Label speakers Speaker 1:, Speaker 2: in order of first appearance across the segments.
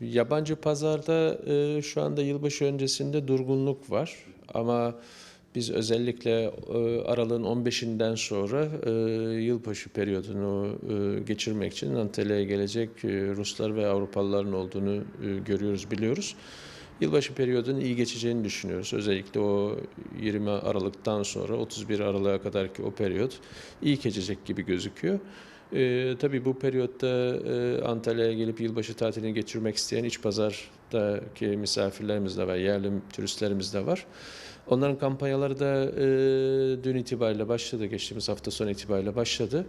Speaker 1: Yabancı pazarda e, şu anda yılbaşı öncesinde durgunluk var ama biz özellikle e, aralığın 15'inden sonra e, yılbaşı periyodunu e, geçirmek için Antalya'ya gelecek e, Ruslar ve Avrupalıların olduğunu görüyoruz, biliyoruz. Yılbaşı periyodunun iyi geçeceğini düşünüyoruz. Özellikle o 20 Aralık'tan sonra 31 Aralık'a kadarki o periyot iyi geçecek gibi gözüküyor. Ee, tabii bu periyotta e, Antalya'ya gelip yılbaşı tatilini geçirmek isteyen iç pazardaki misafirlerimiz de var, yerli turistlerimiz de var. Onların kampanyaları da e, dün itibariyle başladı, geçtiğimiz hafta sonu itibariyle başladı.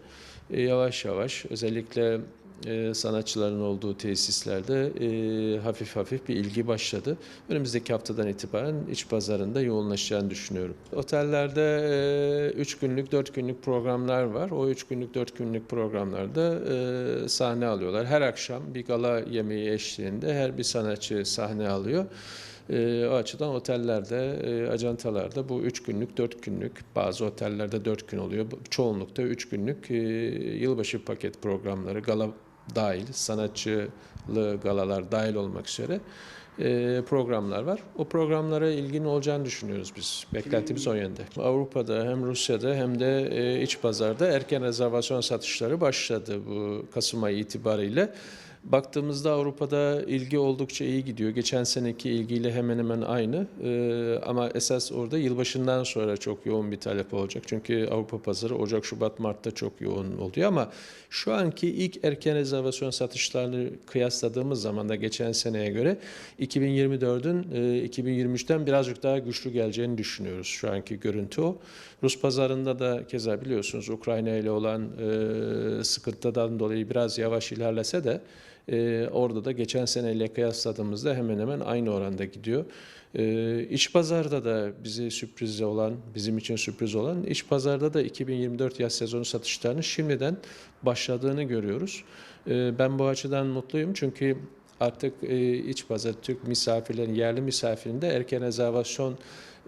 Speaker 1: E, yavaş yavaş özellikle e, sanatçıların olduğu tesislerde e, hafif hafif bir ilgi başladı. Önümüzdeki haftadan itibaren iç pazarında yoğunlaşacağını düşünüyorum. Otellerde 3 günlük, 4 günlük programlar var. O 3 günlük, 4 günlük programlarda e, sahne alıyorlar. Her akşam bir gala yemeği eşliğinde her bir sanatçı sahne alıyor. E, o açıdan otellerde, e, ajantalarda bu 3 günlük, 4 günlük, bazı otellerde 4 gün oluyor. Çoğunlukta 3 günlük e, yılbaşı paket programları, gala dahil, sanatçılı galalar dahil olmak üzere e, programlar var. O programlara ilgin olacağını düşünüyoruz biz. Beklentimiz o yönde. Avrupa'da hem Rusya'da hem de e, iç pazarda erken rezervasyon satışları başladı bu Kasım ayı itibariyle. Baktığımızda Avrupa'da ilgi oldukça iyi gidiyor. Geçen seneki ilgiyle hemen hemen aynı. Ee, ama esas orada yılbaşından sonra çok yoğun bir talep olacak. Çünkü Avrupa pazarı Ocak, Şubat, Mart'ta çok yoğun oluyor ama şu anki ilk erken rezervasyon satışlarını kıyasladığımız zaman da geçen seneye göre 2024'ün e, 2023'ten birazcık daha güçlü geleceğini düşünüyoruz. Şu anki görüntü o. Rus pazarında da keza biliyorsunuz Ukrayna ile olan e, sıkıntıdan dolayı biraz yavaş ilerlese de ee, orada da geçen seneyle kıyasladığımızda hemen hemen aynı oranda gidiyor. Ee, iç pazarda da bizi sürpriz olan, bizim için sürpriz olan iç pazarda da 2024 yaz sezonu satışlarının şimdiden başladığını görüyoruz. Ee, ben bu açıdan mutluyum çünkü artık e, iç pazar Türk misafirlerin, yerli misafirinde erken rezervasyon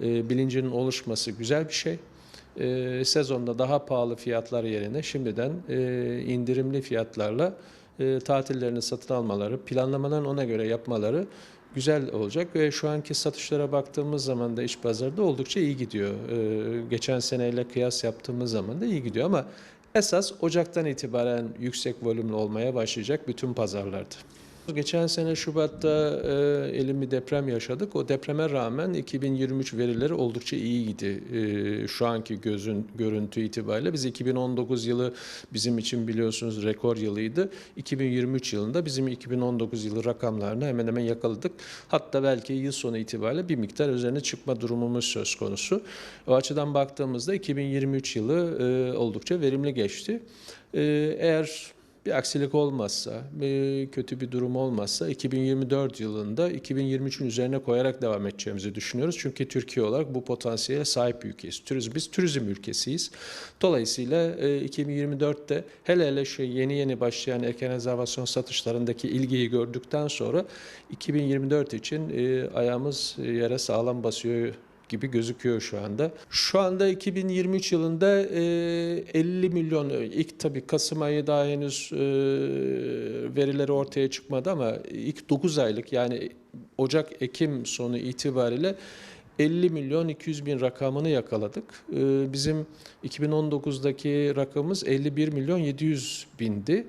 Speaker 1: e, bilincinin oluşması güzel bir şey. E, sezonda daha pahalı fiyatlar yerine şimdiden e, indirimli fiyatlarla e, tatillerini satın almaları, planlamalarını ona göre yapmaları güzel olacak ve şu anki satışlara baktığımız zaman da iç pazarda oldukça iyi gidiyor. E, geçen seneyle kıyas yaptığımız zaman da iyi gidiyor ama esas Ocak'tan itibaren yüksek volümlü olmaya başlayacak bütün pazarlarda. Geçen sene Şubat'ta e, elin bir deprem yaşadık. O depreme rağmen 2023 verileri oldukça iyiydi. E, şu anki gözün görüntü itibariyle biz 2019 yılı bizim için biliyorsunuz rekor yılıydı. 2023 yılında bizim 2019 yılı rakamlarını hemen hemen yakaladık. Hatta belki yıl sonu itibariyle bir miktar üzerine çıkma durumumuz söz konusu. O açıdan baktığımızda 2023 yılı e, oldukça verimli geçti. E, eğer bir aksilik olmazsa, bir kötü bir durum olmazsa 2024 yılında 2023'ün üzerine koyarak devam edeceğimizi düşünüyoruz. Çünkü Türkiye olarak bu potansiyele sahip bir ülkeyiz. Turizm, biz turizm ülkesiyiz. Dolayısıyla e, 2024'te hele hele şu yeni yeni başlayan erken rezervasyon satışlarındaki ilgiyi gördükten sonra 2024 için e, ayağımız yere sağlam basıyor gibi gözüküyor şu anda. Şu anda 2023 yılında e, 50 milyon ilk tabii Kasım ayı daha henüz e, verileri ortaya çıkmadı ama ilk 9 aylık yani Ocak Ekim sonu itibariyle 50 milyon 200 bin rakamını yakaladık. E, bizim 2019'daki rakamımız 51 milyon 700 bindi.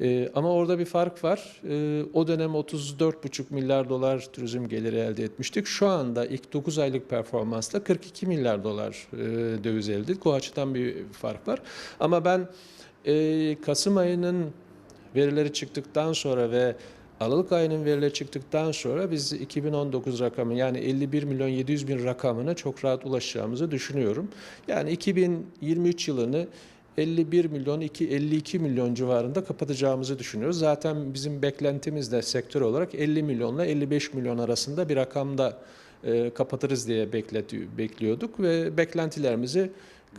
Speaker 1: Ee, ama orada bir fark var. Ee, o dönem 34,5 milyar dolar turizm geliri elde etmiştik. Şu anda ilk 9 aylık performansla 42 milyar dolar e, döviz elde ettik. O açıdan bir fark var. Ama ben e, Kasım ayının verileri çıktıktan sonra ve Aralık ayının verileri çıktıktan sonra biz 2019 rakamı yani 51 milyon 700 bin rakamına çok rahat ulaşacağımızı düşünüyorum. Yani 2023 yılını 51 milyon 2 52 milyon civarında kapatacağımızı düşünüyoruz. Zaten bizim beklentimiz de sektör olarak 50 milyonla 55 milyon arasında bir rakamda e, kapatırız diye bekliyorduk ve beklentilerimizi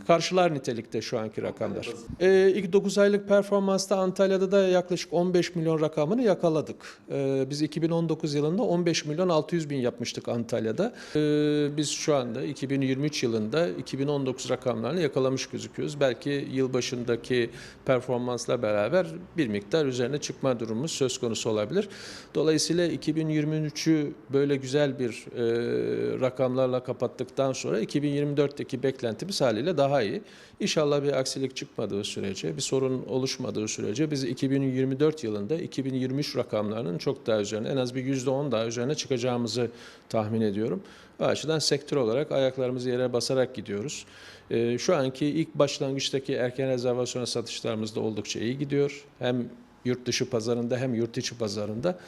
Speaker 1: karşılar nitelikte şu anki rakamlar. Ee, ilk 9 aylık performansta Antalya'da da yaklaşık 15 milyon rakamını yakaladık. Ee, biz 2019 yılında 15 milyon 600 bin yapmıştık Antalya'da. Ee, biz şu anda 2023 yılında 2019 rakamlarını yakalamış gözüküyoruz. Belki yılbaşındaki performansla beraber bir miktar üzerine çıkma durumumuz söz konusu olabilir. Dolayısıyla 2023'ü böyle güzel bir e, rakamlarla kapattıktan sonra 2024'teki beklentimiz haliyle daha iyi. İnşallah bir aksilik çıkmadığı sürece, bir sorun oluşmadığı sürece biz 2024 yılında 2023 rakamlarının çok daha üzerine, en az bir %10 daha üzerine çıkacağımızı tahmin ediyorum. O açıdan sektör olarak ayaklarımızı yere basarak gidiyoruz. Ee, Şu anki ilk başlangıçtaki erken rezervasyon satışlarımız da oldukça iyi gidiyor. Hem yurt dışı pazarında hem yurt içi pazarında.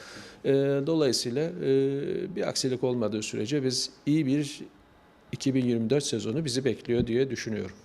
Speaker 1: Ee, Dolayısıyla e, bir aksilik olmadığı sürece biz iyi bir 2024 sezonu bizi bekliyor diye düşünüyorum.